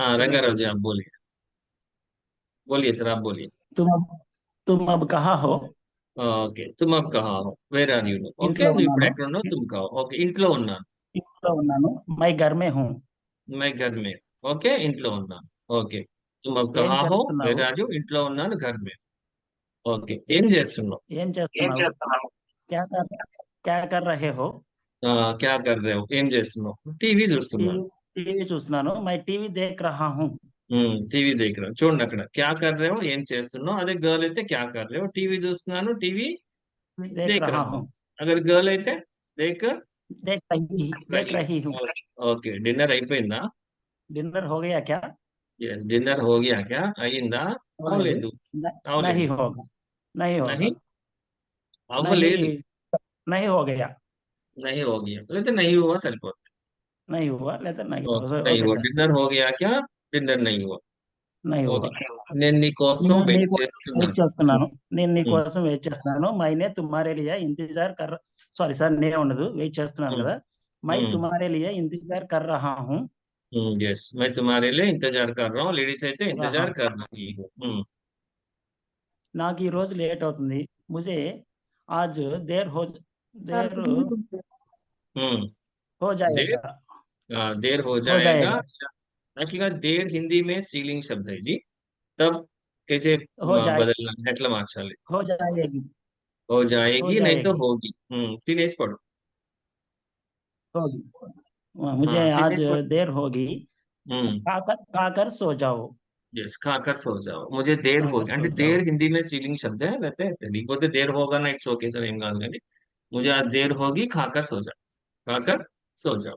हाँ रंगाराव जी आप बोलिए बोलिए सर आप बोलिए तुम तुम अब कहाँ हो ఓకే తుమ్ అప్ కహా హో where are you no okay నువ్వు ఇప్పుడు ఎక్కడ ఉన్నావు తుమ్ కహో ఓకే ఇంట్లో ఉన్నాను ఇంట్లో ఉన్నాను మై ఘర్ మే హూ మై ఘర్ మే ఓకే ఇంట్లో ఉన్నాను ఓకే తుమ్ అప్ కహా హో వేర్ ఆర్ యు ఇంట్లో ఉన్నాను ఘర్ మే ఓకే ఏం చేస్తున్నావు ఏం చేస్తున్నావు క్యా కర్ క్యా కర్ రహే హో క్యా కర్ రహే హో ఏం చేస్తున్నావు టీవీ చూస్తున్నాను టీవీ చూస్తున్నాను మై టీవీ దేఖ్ రహా హూ టీవీ దేఖ్ రహా చూడండి అక్కడ క్యా కర్ రే ఏం చేస్తున్నావు అదే గర్ల్ అయితే క్యా కర్ రే టీవీ చూస్తున్నాను టీవీ దేఖ్ రహా హూ అగర్ గర్ల్ అయితే దేఖ్ దేఖ్ రహీ హూ ఓకే డిన్నర్ అయిపోయిందా డిన్నర్ హో గయా క్యా yes dinner ho gaya kya ayinda avaledu nahi hoga nahi hoga nahi avaledu nahi ho gaya nahi ho gaya లేకపోతే nahi huwa సరిపోతుంది नहीं हुआ लेता नहीं नहीं हुआ డిన్నర్ हो गया क्या డిన్నర్ नहीं हुआ నేను నీకోసం వెయిట్ చేస్తున్నాను మై నే నీ కోసం వెయిట్ చేస్తున్నాను ఇంతజార్ కర్ సారీ సార్ నేను ఉండదు వెయిట్ చేస్తున్నాను hmm. కదా మై తుమ్మారే లియా ఇంతజార్ కర్ రహా హూ ఎస్ మై తుమ్మారే ఇంతజార్ కర్ రహా లేడీస్ అయితే ఇంతజార్ కర్ రహీ హూ నాకు ఈ రోజు లేట్ అవుతుంది ముజే आज देर हो देर हो जाएगा देर हो जाएगा एक्चुअली देर हिंदी में स्त्रीलिंग शब्द है जी तब कैसे हो बदलना है हो जाएगी हो जाएगी हो जाएगी नहीं तो होगी हम्म तीन एस पढ़ो होगी हाँ, मुझे हाँ, आज देर होगी हम्म। खाकर खाकर सो जाओ यस खाकर सो जाओ मुझे देर होगी एंड देर हिंदी में सीलिंग शब्द है रहते हैं नहीं बोलते देर होगा ना इट्स ओके सर కాదు కానీ मुझे आज देर होगी खाकर सो जाओ खाकर सो जाओ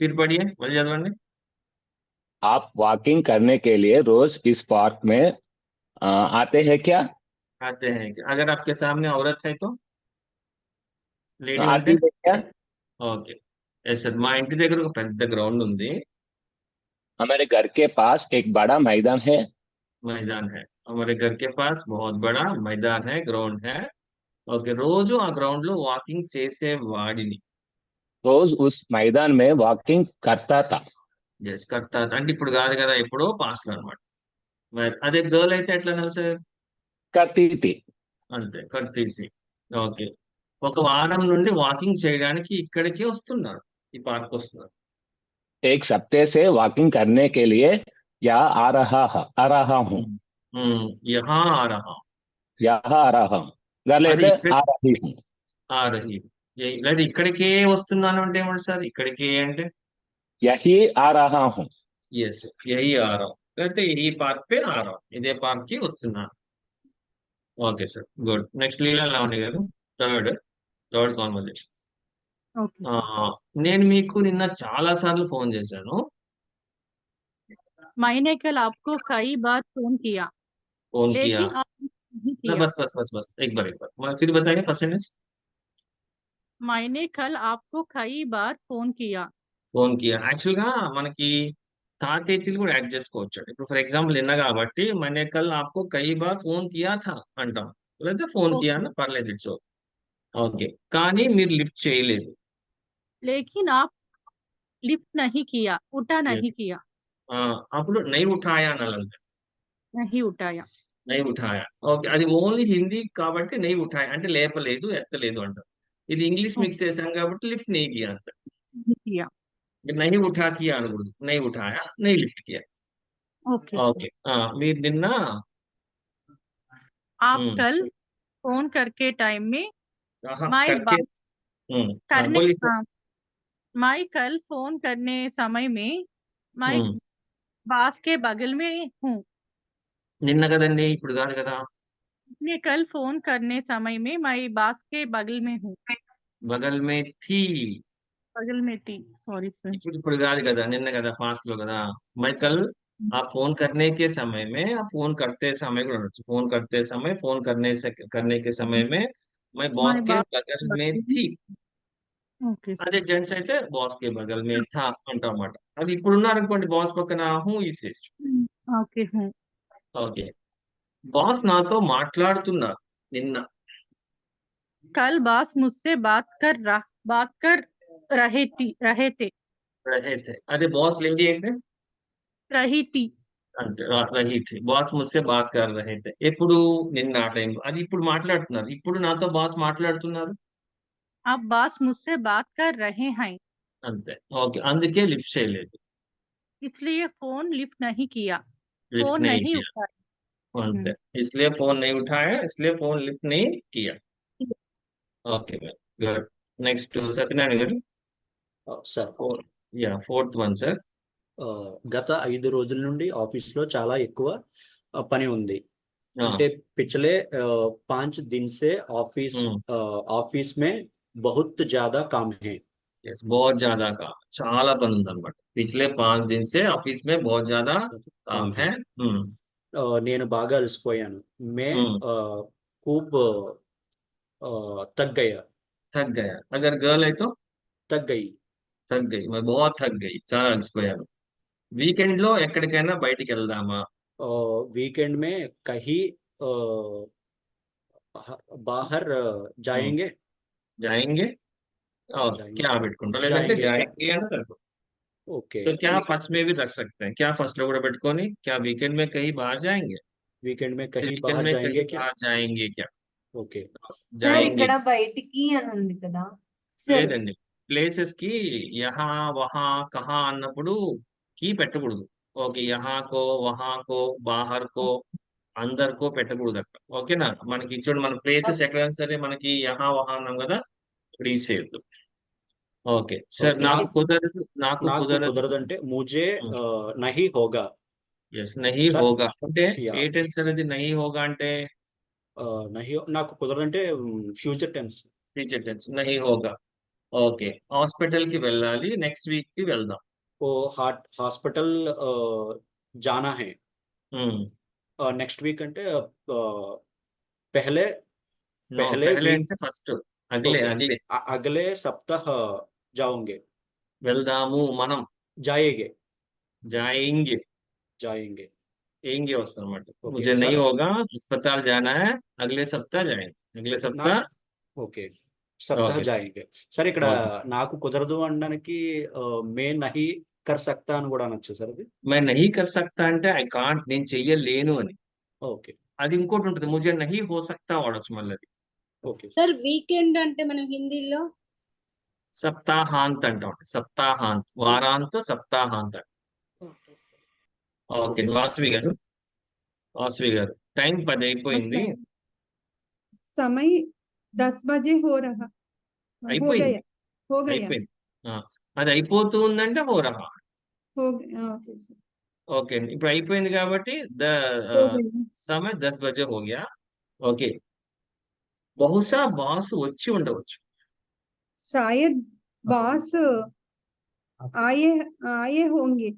फिर पढ़िए बोले जादवानी आप वॉकिंग करने के लिए रोज इस पार्क में आते हैं क्या आते हैं क्या अगर आपके सामने औरत है तो लेडी ओके దగ్గర ఓకే ఎస్ సార్ हमारे घर के पास एक बड़ा मैदान है मैदान है हमारे घर के पास बहुत बड़ा मैदान है ग्राउंड है ओके రోజు आ ग्राउंड लो वॉकिंग वाड़ी రోజు ఉస్ మైదాన్ మే వాకింగ్ కర్తాత ఎస్ కర్తాత అంటే ఇప్పుడు కాదు కదా ఎప్పుడో పాస్ట్ లో అనమాట అదే గర్ల్ అయితే ఎట్లా అన్నారు సార్ కర్తీతి అంతే కర్తీతి ఓకే ఒక వారం నుండి వాకింగ్ చేయడానికి ఇక్కడికి వస్తున్నారు ఈ పార్క్ వస్తున్నారు ఏక్ సప్తే సే వాకింగ్ కర్నే కే లియే యా ఆరహా ఆరహా హూ యహా ఆరహా యహా ఆరహా గర్ల్ అయితే ఆరహి హూ ఆరహి ये ఇలాంటి ఇక్కడికే వస్తున్నాను అంటే ఏమంటారు సార్ ఇక్కడికి అంటే యహి ఆ రహా హూ ఎస్ యహి ఆ రహా లేకపోతే ఈ పార్క్ పే ఆ రహా ఇదే పార్క్ కి వస్తున్నాను okay sir good next Leela Lavanya గారు థర్డ్ థర్డ్ కాన్వర్జేషన్ నేను మీకు నిన్న చాలా సార్లు ఫోన్ చేశాను मैंने कल आपको कई बार फोन किया फोन किया लेकिन आप नहीं किया बस बस बस बस एक बार एक बार फिर बताइए फर्स्ट सेंटेंस मैंने కల్ आपको कई बार फोन किया ఫోన్ కి యాక్చువల్ గా మనకి తాతేతీలు కూడా యాడ్ చేసుకోవచ్చు ఇప్పుడు ఫర్ ఎగ్జాంపుల్ నిన్న కాబట్టి మనే కల్ ఆప్కో కై బార్ ఫోన్ కియా థా అంటాం లేదా ఫోన్ కియా అన్న పర్లేదు ఇట్స్ ఓకే కానీ మీరు లిఫ్ట్ చేయలేదు लेकिन आप लिफ्ट नहीं किया उठा नहीं किया అప్పుడు నై ఉఠాయా అనాలి नहीं उठाया నై ఉఠాయా ఓకే అది ఓన్లీ హిందీ కాబట్టి నై ఉఠాయా అంటే లేపలేదు ఎత్తలేదు అంటారు ఇది ఇంగ్లీష్ మిక్స్ చేశా కాబట్టి లిఫ్ట్ నేకియా అంటే నికియా నేను లేవుట కియాను గురు నే లేవుట హ్మ్ నే లిఫ్ట్ కియా ఓకే ఓకే ఆ వీ నిన్న ఆప్ కల్ ఫోన్ కర్కే టైం మే మై బస్ కర్నే మై కల్ ఫోన్ కర్నే సమయమే మై బస్ కే బగల్ మే నిన్న కదనే కుడు ガル కదా मैं कल फोन करने समय में माई बास के बगल में हूँ बगल में थी बगल में थी सॉरी सर ఇప్పుడు కాదు కదా నిన్న కదా ఫాస్ట్ లో కదా మైకల్ आप फोन करने के समय में आप फोन करते समय फोन करते समय फोन करने से करने के समय में मैं बॉस के बगल में थी अरे जेंट्स ఓకే అదే జెంట్స్ అయితే బాస్ కే బగల్ మే థా అంటామాట అది ఇప్పుడు ఉన్నారనుకోండి బాస్ పక్కన హూ ओके ఓకే ओके बॉस ना तो मार्टलार तुना निन्ना कल बॉस मुझसे बात कर रहा बात कर रहे थी रहे थे रहे थे अरे बॉस लेंगे एक दे रही थी रही थी बॉस मुझसे बात कर रहे थे ये पुरु निन्ना टाइम अरे ये पुरु मार्टलार तुना ये पुरु ना तो बॉस मार्टलार तुना अब बॉस मुझसे बात कर रहे हैं अंते ओके अंध के लिफ्ट से ले इसलिए फोन लिफ्ट नहीं किया फोन नहीं, नहीं बोलते हम्म। इसलिए फोन नहीं उठाया इसलिए फोन लिफ्ट नहीं किया okay ma'am good next to Satyanarayana sir గారు యా ఫోర్త్ వన్ గత ఐదు రోజుల నుండి ఆఫీస్ లో చాలా ఎక్కువ పని ఉంది అంటే पिछले पांच दिन से ऑफिस ऑफिस में बहुत ज्यादा काम है यस बहुत ज्यादा काम చాలా పని ఉందన్నమాట पिछले पांच दिन से ऑफिस में बहुत ज्यादा काम है నేను బాగా అలసిపోయాను खूब अ, थक गया थक गया अगर गर्ल तो చాలా అలసిపోయాను వీకెండ్ లో ఎక్కడికైనా బయటికి వెళ్దామా जाएंगे जाएंगे जाएंगे పెట్టుకుంటా లేదంటే जाएंगे అంటే ओके तो क्या फर्स्ट में भी रख सकते हैं क्या फर्स्ट लोग रबट को नहीं क्या वीकेंड में कहीं बाहर जाएंगे वीकेंड में कहीं वीकेंड బాగా में जाएंगे कहीं क्या बाहर जाएंगे क्या ఓకే సార్ जाएंगे ఇక్కడ బయటికి అని ఉంది కదా సార్ లేదండి ప్లేసెస్ కి యహా వహా కహా అన్నప్పుడు కీ పెట్టకూడదు ఓకే యహాకో వహాకో బాహర్కో అందరికో పెట్టకూడదు అక్కడ ఓకేనా మనకి చూడండి మన ప్లేసెస్ ఎక్కడైనా సరే మనకి యహా వహా అన్నాం కదా ఇక్కడ ఈ ఓకే సార్ నాకు కుదరదు నాకు కుదరదు ముజే నహి హోగా ఎస్ నహి హోగా అంటే ఏ టెన్స్ అనేది నహి హోగా అంటే నహి నాకు కుదరదంటే ఫ్యూచర్ టెన్స్ ఫ్యూచర్ టెన్స్ నహి హోగా ఓకే హాస్పిటల్ కి వెళ్ళాలి నెక్స్ట్ వీక్ కి వెళ్దాం ఓ హార్ట్ హాస్పిటల్ జానా హే నెక్స్ట్ వీక్ అంటే ఆ, పెహలే పెహలే అంటే ఫస్ట్ అగలే అగలే అగలే जाओगे వెళ్దాము మనం जाएंगे జాయింగ్ जाएंगे ఏంగి వస్తుంది అనమాట ముజే నహీ హోగా अस्पताल जाना है అగలే సప్తా జాయింగ్ అగలే సప్తా ఓకే సప్తా Okay. జాయింగ్ సార్ ఇక్కడ నాకు కుదరదు అనడానికి ఆ, మే నహి కర్ సక్తా అని కూడా అనొచ్చు సార్ అది మే నహీ కర్ సక్తా అంటే ఐ కాంట్ నేను చెయ్యలేను అని ఓకే అది ఇంకోటి ఉంటుంది ముజే నహీ హో సక్తా వాడొచ్చు మళ్ళీ ఓకే సార్ వీకెండ్ అంటే మనం హిందీలో సప్తాహాంత్ అంటాం hmm. సప్తాహాంత్ వారాంత్ సప్తాహాంత్ ఓకే వాసవి గారు వాసవి గారు టైం పది అయిపోయింది అది అయిపోతూ ఉందంటే ఓకే ఇప్పుడు అయిపోయింది కాబట్టి ద సమయ దస్ బజే హోగ్యా ఓకే బహుశా బాస్ వచ్చి ఉండవచ్చు शायद బాస్ ఆయే ఆయే హోంగి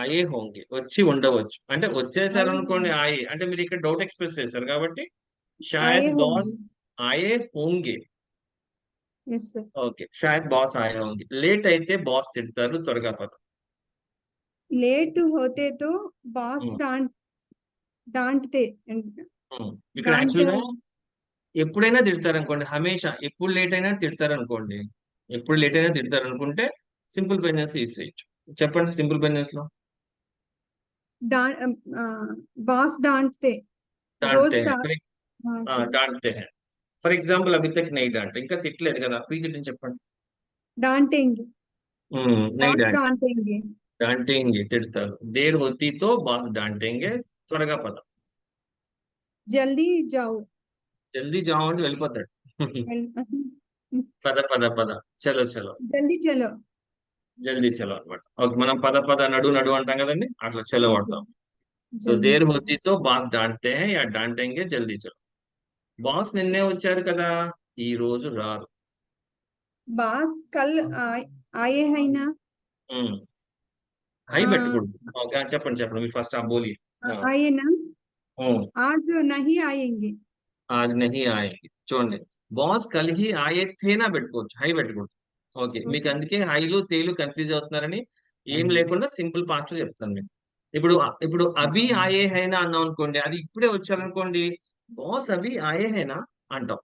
ఆయే హోంగి వచ్చి ఉండవచ్చు అంటే వచ్చేసారు అనుకోండి ఆయే అంటే మీరు ఇక్కడ డౌట్ ఎక్స్ప్రెస్ చేశారు కాబట్టి షాయద్ బాస్ ఆయే హోంగి ఓకే షాయద్ బాస్ ఆయే హోంగి లేట్ అయితే బాస్ తిడతారు త్వరగా పద లేట్ హోతే తో బాస్ డాంట్ డాంట్తే ఇక్కడ యాక్చువల్గా ఎప్పుడైనా తిడతారనుకోండి హమేషా ఎప్పుడు లేట్ అయినా తిడతారనుకోండి ఎప్పుడు లేట్ అయినా తిడతారనుకుంటే సింపుల్ బెంచెస్ యూస్ చేయొచ్చు చెప్పండి సింపుల్ బెంచెస్ లో బాస్ ఫర్ ఎగ్జాంపుల్ అభితక్ నెయ్యి డాంటే ఇంకా తిట్టలేదు కదా పీజీటీ చెప్పండి డాంటింగ్ డాంటింగ్ తిడతారు దేర్ ఒత్తితో బాస్ డాంటింగ్ త్వరగా పదం జల్దీ జావు జల్దీ జామ్ అంటే వెళ్ళిపోతాడు పద పద పద చలో చలో జల్దీ చలో జల్దీ చలో అనమాట ఓకే మనం పద పద నడు నడు అంటాం కదండి అట్లా చలో వాడతాం సో దేర్ హోతీతో బాస్ డాంటే యా డాంటేంగే జల్దీ చలో బాస్ నిన్నే వచ్చారు కదా ఈ రోజు రారు బాస్ కల్ ఆయే హైనా హై పెట్టకూడదు ఓకే చెప్పండి చెప్పండి మీరు ఫస్ట్ ఆ బోలి ఆయనా आज नहीं आएंगे आज नहीं आएंगे చూడండి బాస్ కలిగి ఆయత్తేనా పెట్టుకోవచ్చు హై పెట్టుకోవచ్చు ఓకే మీకు అందుకే హైలు తేలు కన్ఫ్యూజ్ అవుతున్నారని ఏం లేకుండా సింపుల్ పాస్ట్ లో చెప్తాను మీకు ఇప్పుడు ఇప్పుడు అవి ఆయే హైనా అన్నాం అనుకోండి అది ఇప్పుడే వచ్చారనుకోండి బాస్ అవి ఆయే హైనా అంటాం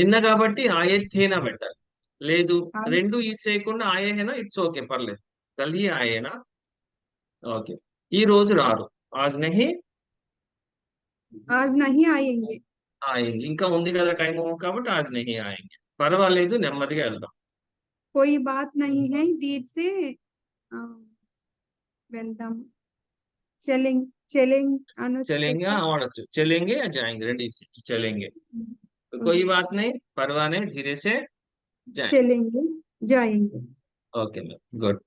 నిన్న కాబట్టి ఆయే తేనా పెట్టాలి లేదు రెండు ఈ చేయకుండా ఆయే హైనా ఇట్స్ ఓకే పర్లేదు కలిగి ఆయేనా ఓకే ఈ రోజు రారు ఆజ్ నహి आज नहीं आएंगे आएंगे ఆయింది. ఇంకా ఉంది కదా టైము కాబట్టి आज नहीं आएंगे. परवाले तो नम्बर के వెళ్దాం. कोई बात नहीं है धीर से आ, वेलकम चलें चलें आनो चलेंगे ఆడొచ్చు. चलेंगे या जाएंगे रेडी से तो चलेंगे. तो कोई हम्म। बात नहीं परवाह नहीं धीरे से जाएंगे. चलेंगे जाएंगे ओके मैम गुड